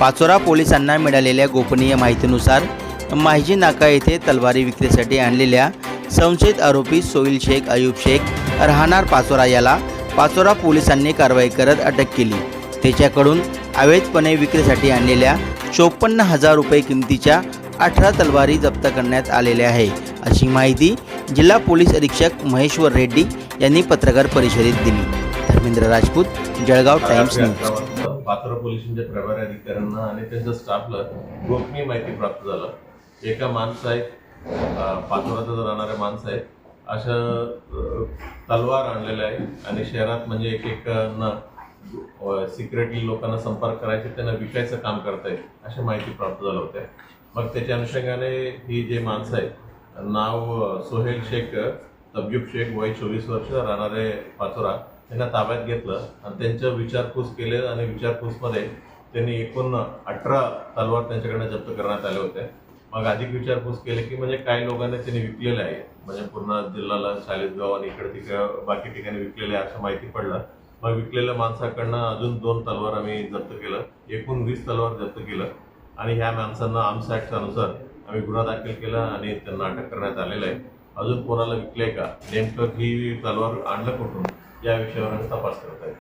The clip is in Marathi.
पाचोरा पोलिसांना मिळालेल्या गोपनीय माहितीनुसार माहिजी नाका येथे तलवारी विक्रीसाठी आणलेल्या संशयित आरोपी सोईल शेख अयूब शेख राहणार पाचोरा याला पाचोरा पोलिसांनी कारवाई करत अटक केली. त्याच्याकडून अवैधपणे विक्रीसाठी आणलेल्या चोपन्न हजार रुपये किमतीच्या अठरा तलवारी जप्त करण्यात आलेल्या आहे अशी माहिती जिल्हा पोलीस अधीक्षक महेश्वर रेड्डी यांनी पत्रकार परिषदेत दिली. Dharmendra Rajput Jalgaon Times News. पात्र पोलिसांच्या म्हणजे प्रभारी अधिकाऱ्यांना आणि त्यांच्या स्टाफला गोपनीय माहिती प्राप्त झालं. एका माणसं आहेत पाचोराचा पाचोऱ्यातच राहणारे माणसं आहेत अशा तलवार आणलेल्या आहे आणि शहरात म्हणजे एक एक न सिक्रेटली लोकांना संपर्क करायचे त्यांना विकायचं काम करतायत अशा माहिती प्राप्त झाल्या होत्या. मग त्याच्या अनुषंगाने ही जे माणसं आहेत नाव सोहेल शेख तब्युब शेख वय चोवीस वर्ष राहणारे पाचोरा त्यांना ताब्यात घेतलं आणि त्यांचं विचारपूस केले आणि विचारपूसमध्ये त्यांनी एकूण अठरा तलवार त्यांच्याकडनं जप्त करण्यात आले होते. मग अधिक विचारपूस केले की म्हणजे काही लोकांनी त्यांनी विकलेले आहे. म्हणजे पूर्ण जिल्ह्याला चाळीसगाव आणि इकडे तिकडे बाकी ठिकाणी विकलेले आहे असं माहिती पडलं. मग विकलेल्या माणसाकडनं अजून दोन तलवार आम्ही जप्त केलं. एकूण वीस तलवार जप्त केलं. आणि ह्या माणसांना आर्म्स ॲक्टनुसार आम्ही गुन्हा दाखल केला आणि त्यांना अटक करण्यात आलेलं आहे. अजून कोणाला विकले का? नेमकं ही तलवार आणलं कुठून? या विषयावर तपास करत आहे.